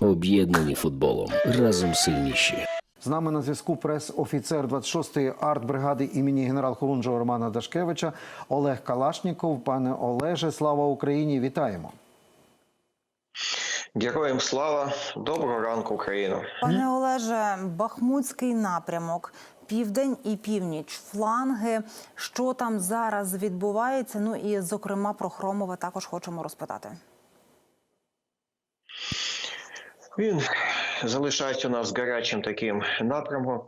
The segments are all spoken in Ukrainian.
Об'єднані футболом. Разом сильніші. З нами на зв'язку прес-офіцер 26-ї артбригади імені генерал Хорунжого Романа Дашкевича Олег Калашніков. Пане Олеже, слава Україні! Вітаємо! Героям слава, доброго ранку, Україна. Пане Олеже, Бахмутський напрямок, південь і північ, фланги. Що там зараз відбувається? Ну і зокрема про Хромове також хочемо розпитати. Він залишається у нас гарячим таким напрямком.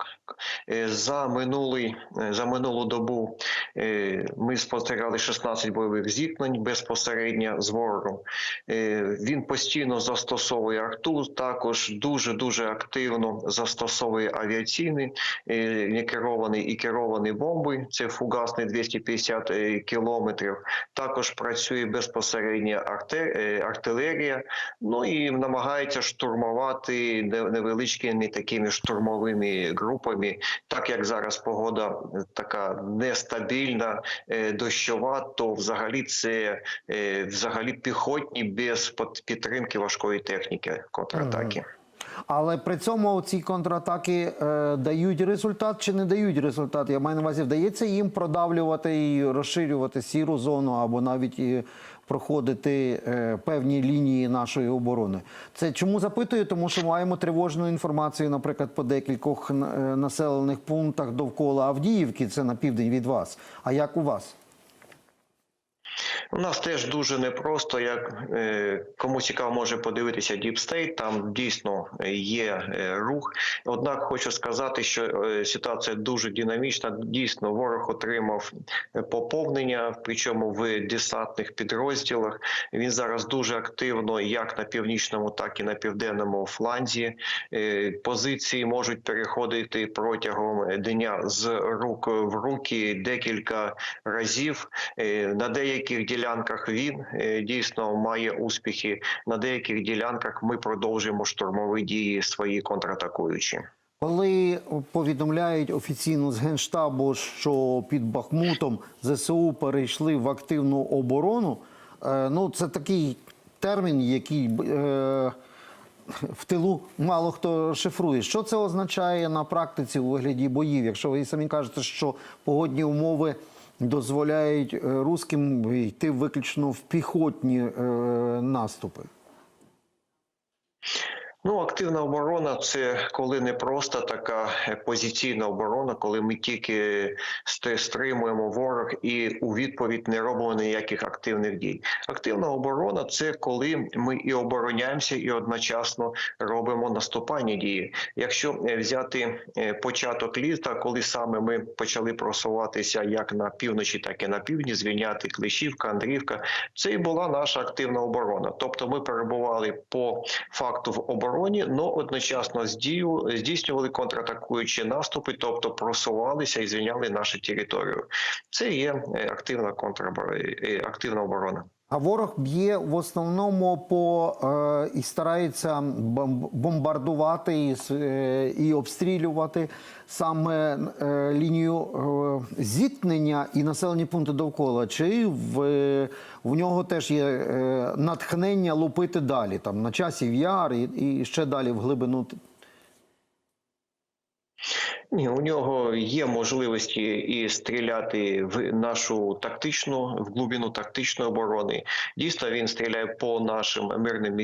Е, За минулий е, за минулу добу е, ми спостерігали 16 бойових зіткнень безпосередньо з ворогом. Він постійно застосовує арту, також дуже дуже активно застосовує авіаційні некеровані і керовані бомби. Це фугасний 250 е, кілометрів. Також працює безпосередньо артилерія. Ну і намагається штурмувати не- невеличкими такими штурмовими групами, так як зараз погода така нестабільна, е, дощова, то взагалі це е, взагалі піхотні без підтримки важкої техніки контратаки. Але при цьому ці контратаки е, дають результат чи не дають результат? Я маю на увазі, вдається їм продавлювати і розширювати сіру зону або навіть і проходити е, певні лінії нашої оборони. Це чому запитую? Тому що маємо тривожну інформацію, наприклад, по декількох е, населених пунктах довкола Авдіївки. Це на південь від вас. А як у вас? У нас теж дуже непросто. Як е, кому цікаво, може подивитися Deep State, Там дійсно є е, рух. Однак хочу сказати, що е, ситуація дуже динамічна. Дійсно, ворог отримав е, поповнення, причому в десантних підрозділах. Він зараз дуже активно, як на північному, так і на південному фланзі. Е, позиції можуть переходити протягом дня з рук в руки декілька разів. Е, На деяких ділянках він е, дійсно має успіхи. На деяких ділянках ми продовжуємо штурмові дії свої контратакуючі. Коли повідомляють офіційно з генштабу, що під Бахмутом ЗСУ перейшли в активну оборону, е, ну це такий термін, який е, в тилу мало хто шифрує. Що це означає на практиці у вигляді боїв? Якщо ви самі кажете, що погодні умови дозволяють е, русським йти виключно в піхотні е, наступи? Ну, активна оборона це коли не просто така позиційна оборона, коли ми тільки стримуємо ворог і у відповідь не робимо ніяких активних дій. Активна оборона це коли ми і обороняємося, і одночасно робимо наступальні дії. Якщо е, взяти е, початок літа, коли саме ми почали просуватися як на півночі, так і на півдні, звільняти Клещівка, Андрівка, це і була наша активна оборона. Тобто ми перебували по факту в обороні, але одночасно здію- здійснювали контратакуючі наступи, тобто просувалися і звільняли нашу територію. Це є е, активна контрабор... е, активна оборона. А ворог б'є в основному по е, і старається бом- бомбардувати і, е, і обстрілювати саме е, лінію е, зіткнення і населені пункти довкола. Чи в, в нього теж є е, натхнення лупити далі, там на часів яр і, і ще далі в глибину Ні, у нього є можливості і стріляти в нашу тактичну в глибину тактичної оборони. Дійсно, він стріляє по нашим мирним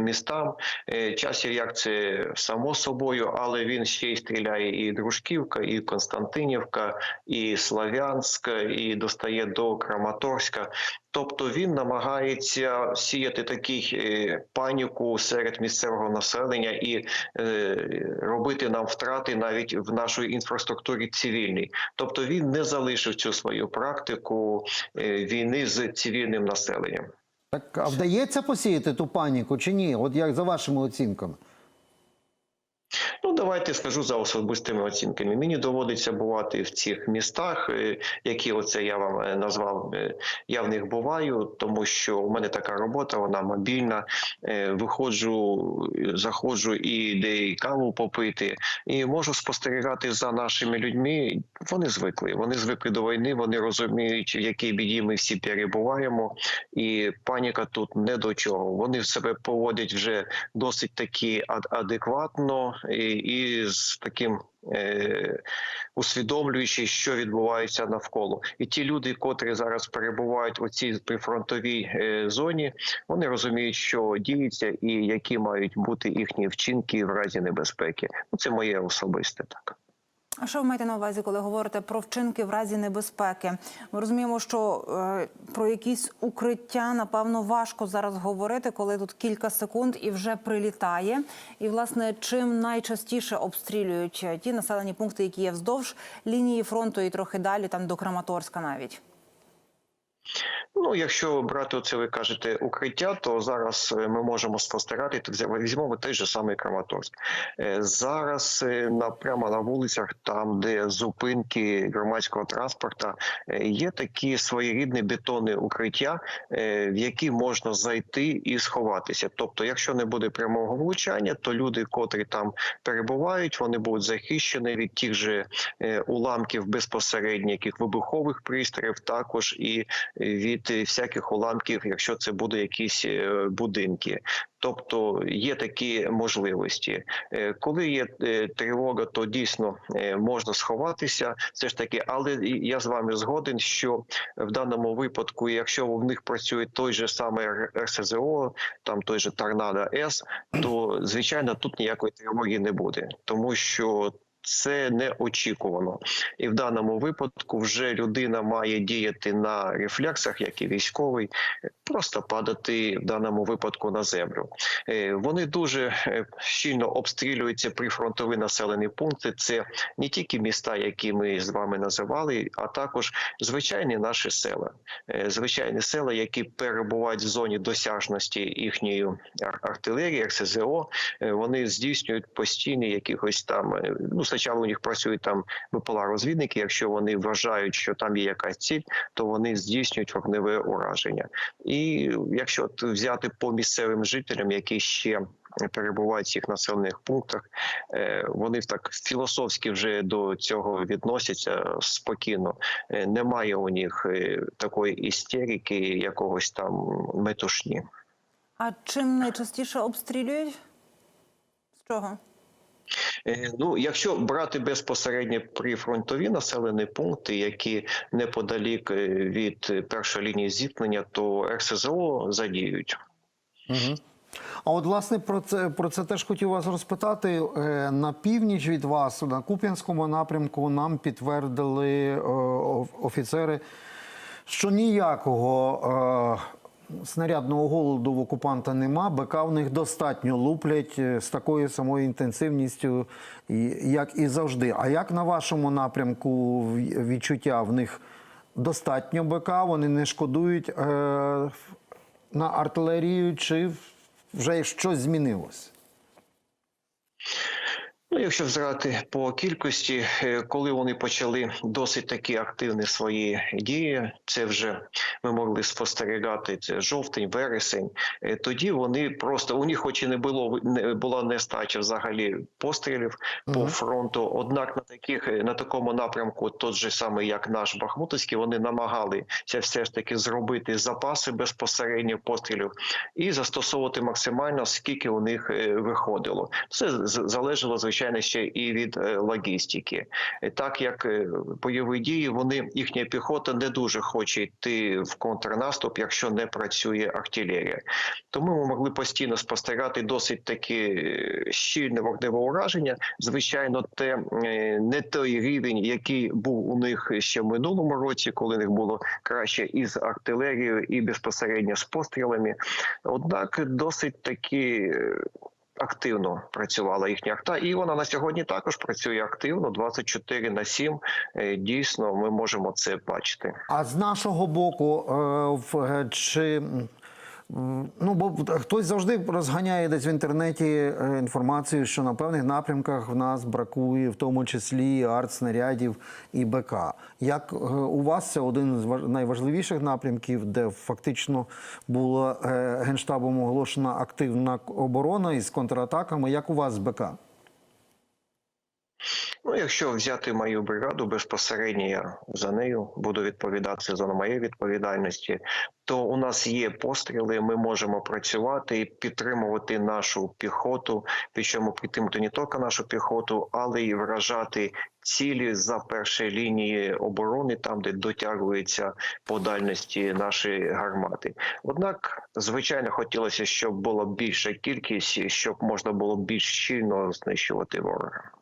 містам. Е, Часів як це само собою, але він ще й стріляє і Дружківка, і Константинівка, і Славянськ, і достає до Краматорська. Тобто він намагається сіяти такий е, паніку серед місцевого населення і е, робити нам втрати навіть в нашій інфраструктурі цивільній. Тобто він не залишив цю свою практику е, війни з цивільним населенням. так а вдається посіяти ту паніку чи ні? От як за вашими оцінками? Ну, давайте скажу за особистими оцінками. Мені доводиться бувати в цих містах, е, які оце я вам е, назвав. е, Я в них буваю, тому що у мене така робота, вона мобільна. Виходжу, заходжу і де і каву попити, і можу спостерігати за нашими людьми. Вони звикли. Вони звикли до війни. Вони розуміють, в якій біді ми всі перебуваємо, і паніка тут не до чого. Вони в себе поводять вже досить таки ад- адекватно і з таким. Е, усвідомлюючи, що відбувається навколо, і ті люди, котрі зараз перебувають у цій прифронтовій е, зоні, вони розуміють, що діється, і які мають бути їхні вчинки в разі небезпеки. Ну це моє особисте так. А що ви маєте на увазі, коли говорите про вчинки в разі небезпеки? Ми розуміємо, що е, про якісь укриття напевно важко зараз говорити, коли тут кілька секунд і вже прилітає. І власне чим найчастіше обстрілюють е, ті населені пункти, які є вздовж лінії фронту, і трохи далі, там до Краматорська навіть. Ну, якщо брати оце, ви кажете, укриття, то зараз е, ми можемо спостерігати. Взя- візьмемо той же самий Краматорськ. Е, Зараз е, прямо на вулицях, там де зупинки громадського транспорту, є такі своєрідні бетонні укриття, в які можна зайти і сховатися. Тобто, якщо не буде прямого влучання, то люди, котрі там перебувають, вони будуть захищені від тих же уламків безпосередньо, яких вибухових пристроїв, також і від всяких уламків, якщо це буде якісь е, будинки. Тобто є такі можливості. Е, Коли є е, тривога, то дійсно можна сховатися. Все ж таки, але я з вами згоден, що в даному випадку, якщо в них працює той же самий РСЗО, там той же Торнадо С, то звичайно тут ніякої тривоги не буде, тому що. Це неочікувано, і в даному випадку вже людина має діяти на рефлексах, як і військовий, просто падати в даному випадку на землю. Е, Вони дуже е, щільно обстрілюються прифронтові населені пункти. Це не тільки міста, які ми з вами називали, а також звичайні наші села, Е, звичайні села, які перебувають в зоні досяжності їхньої артилерії, РСЗО. Е, Вони здійснюють постійні якихось там. е, Ну, спочатку у них працюють там БПЛА розвідники. Якщо вони вважають, що там є якась ціль, то вони здійснюють вогневе ураження. І якщо от взяти по місцевим жителям, які ще перебувають в цих населених пунктах, е, вони так філософськи вже до цього відносяться спокійно. Е, Немає у них е, такої істерики, якогось там метушні. А чим найчастіше обстрілюють? З чого? Е, Ну, якщо брати безпосередньо прифронтові населені пункти, які неподалік е, від е, першої лінії зіткнення, то РСЗО задіють. Угу. А от власне про це про це теж хотів вас розпитати. На північ від вас, на Куп'янському напрямку, нам підтвердили офіцери, що ніякого снарядного голоду в окупанта нема. БК в них достатньо луплять е, з такою самою інтенсивністю, як і завжди. А як на вашому напрямку відчуття в них достатньо БК? Вони не шкодують е, на артилерію, чи вже щось змінилось? Ну, якщо взирати по кількості, е, коли вони почали досить такі активні свої дії, це вже ми могли спостерігати це жовтень, вересень. е, Тоді вони просто у них, хоч і не було не була нестача взагалі пострілів по фронту. Однак на таких е, на такому напрямку, тот же самий, як наш Бахмутовський, вони намагалися все ж таки зробити запаси безпосередньо пострілів і застосовувати максимально скільки у них виходило. Це залежало звичайно ще і від е, логістики. Так як е, бойові дії, вони їхня піхота не дуже хоче йти в контрнаступ, якщо не працює артилерія. Тому ми могли постійно спостерігати досить таки е, щільне вогневе ураження. Звичайно, те не той рівень, який був у них ще в минулому році, коли в них було краще і з артилерією, і безпосередньо з пострілами. Однак досить таки. Активно працювала їхня акта, і вона на сьогодні також працює активно 24 на 7. Е, Дійсно, ми можемо це бачити. А з нашого боку, е, е, чи Ну, бо хтось завжди розганяє десь в інтернеті е, інформацію, що на певних напрямках в нас бракує, в тому числі артснарядів і БК. Як е, у вас це один з важ- найважливіших напрямків, де фактично була е, генштабом оголошена активна оборона із контратаками. Як у вас з БК? Якщо взяти мою бригаду безпосередньо я за нею буду відповідати за моєї відповідальності, то у нас є постріли. Ми можемо працювати і підтримувати нашу піхоту, причому підтримувати не тільки нашу піхоту, але й вражати цілі за першої лінії оборони, там де дотягуються по дальності наші гармати. Однак, звичайно, хотілося, щоб була більша кількість, щоб можна було більш щільно знищувати ворога.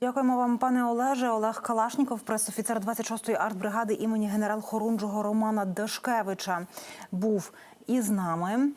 Дякуємо вам, пане Олеже. Олег Калашніков, пресофіцер 26-ї артбригади імені генерал-хорунжого Романа Дашкевича, був із нами.